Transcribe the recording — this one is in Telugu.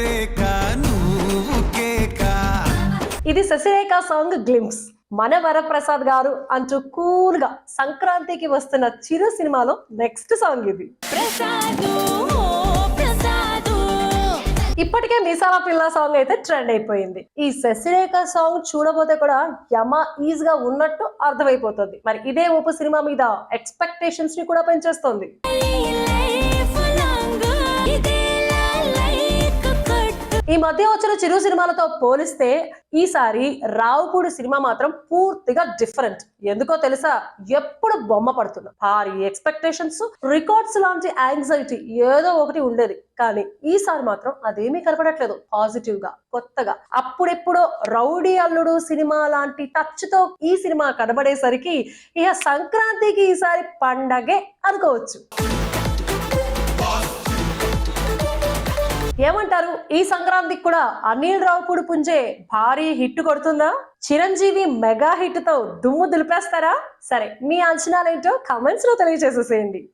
రేఖ నువ్వు కేక. ఇది శశిరేఖ సాంగ్ గ్లిమ్స్. మన వరప్రసాద్ గారు అంటూ కూల్గా సంక్రాంతికి వస్తున్న చిరు సినిమాలో నెక్స్ట్ సాంగ్ ఇది. ప్రసాదు ఓ ప్రసాదు. ఇప్పటికే మీసాల పిల్ల సాంగ్ అయితే ట్రెండ్ అయిపోయింది. ఈ శశిరేఖ సాంగ్ చూడబోతే కూడా యమ ఈజ్గా ఉన్నట్టు అర్థమైపోతుంది. మరి ఇదే ఊపు సినిమా మీద ఎక్స్పెక్టేషన్స్ని కూడా పెంచేస్తుంది. ఈ మధ్య వచ్చిన చిరు సినిమాలతో పోలిస్తే ఈసారి రావుపూడి సినిమా మాత్రం పూర్తిగా డిఫరెంట్ ఎందుకో తెలుసా? ఎప్పుడు బొమ్మ పడుతున్నా. భారీ ఎక్స్పెక్టేషన్స్ రికార్డ్స్ లాంటి యాంగ్జైటీ ఏదో ఒకటి ఉండేది. కానీ ఈసారి మాత్రం అదేమీ కనపడట్లేదు. పాజిటివ్గా కొత్తగా. అప్పుడెప్పుడో రౌడీ అల్లుడు సినిమా లాంటి టచ్తో ఈ సినిమా కనబడేసరికి ఇక సంక్రాంతికి ఈసారి పండగే అనుకోవచ్చు. ఏమంటారు? ఈ సంక్రాంతికి కూడా అనిల్ రావుపూడి పుంజే భారీ హిట్ కొడుతుందా? చిరంజీవి మెగా హిట్తో దుమ్ము దులిపేస్తారా? సరే మీ అంచనాలేంటో కమెంట్స్లో తెలియజేసేసేయండి.